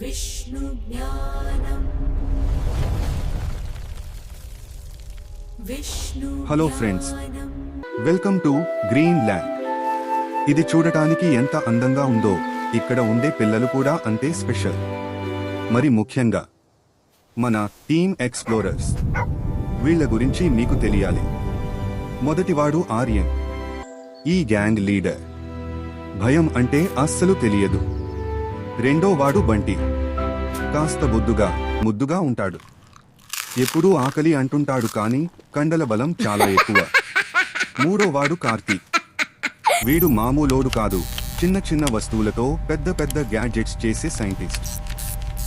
విష్ణుజ్ఞానం Vishnu hello friends welcome to green land ఇది చూడటానికి ఎంత అందంగా ఉందో ఇక్కడ ఉండే పిల్లలు కూడా అంతే స్పెషల్. మరి ముఖ్యంగా మన టీమ్ ఎక్స్ప్లోరర్స్ వీళ్ళ గురించి మీకు తెలియాలి. మొదటివాడు ఆర్యన్. ఈ గ్యాంగ్ లీడర్. భయం అంటే అస్సలు తెలియదు. రెండో వాడు బంటి. కాస్త బొద్దుగా ముద్దుగా ఉంటాడు. ఎప్పుడూ ఆకలి అంటుంటాడు కానీ కండల బలం చాలా ఎక్కువ. మూడో వాడు కార్తీక్ వీడు మామూలోడు కాదు. చిన్న చిన్న వస్తువులతో పెద్ద పెద్ద గ్యాడ్జెట్స్ చేసే సైంటిస్ట్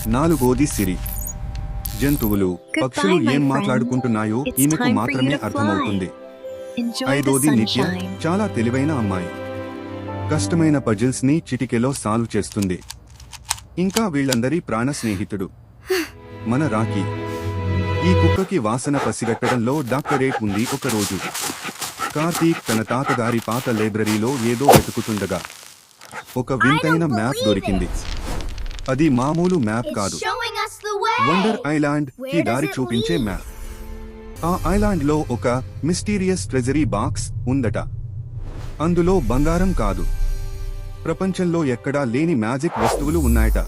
నాలుగోది సిరి. జంతువులు పక్షులు ఏం. మాట్లాడుకుంటున్నాయో ఈమెకు మాత్రమే. అర్థమవుతుంది. ఐదోది నిత్య. చాలా తెలివైన అమ్మాయి. కష్టమైన పజిల్స్ని చిటికెలో సాల్వ్ చేస్తుంది. ఇంకా వీళ్ళందరి ప్రాణ స్నేహితుడు. మన రాఖీ. ఈ కుక్కకి వాసన పసిగట్టడంలో డాక్టరేట్ ఉంది ఒక రోజు కార్తీక్ తన తాతగారి పాత లైబ్రరీలో ఏదో వెతుకుతుండగా. ఒక వింతైన మ్యాప్ దొరికింది. అది మామూలు మ్యాప్ కాదు. వండర్ ఐలాండ్ does దారి చూపించే? మ్యాప్. ఆ ఐలాండ్లో ఒక మిస్టీరియస్ ట్రెజరీ బాక్స్ ఉందట. అందులో బంగారం కాదు. ప్రపంచంలో ఎక్కడా లేని మ్యాజిక్ వస్తువులు ఉన్నాయట.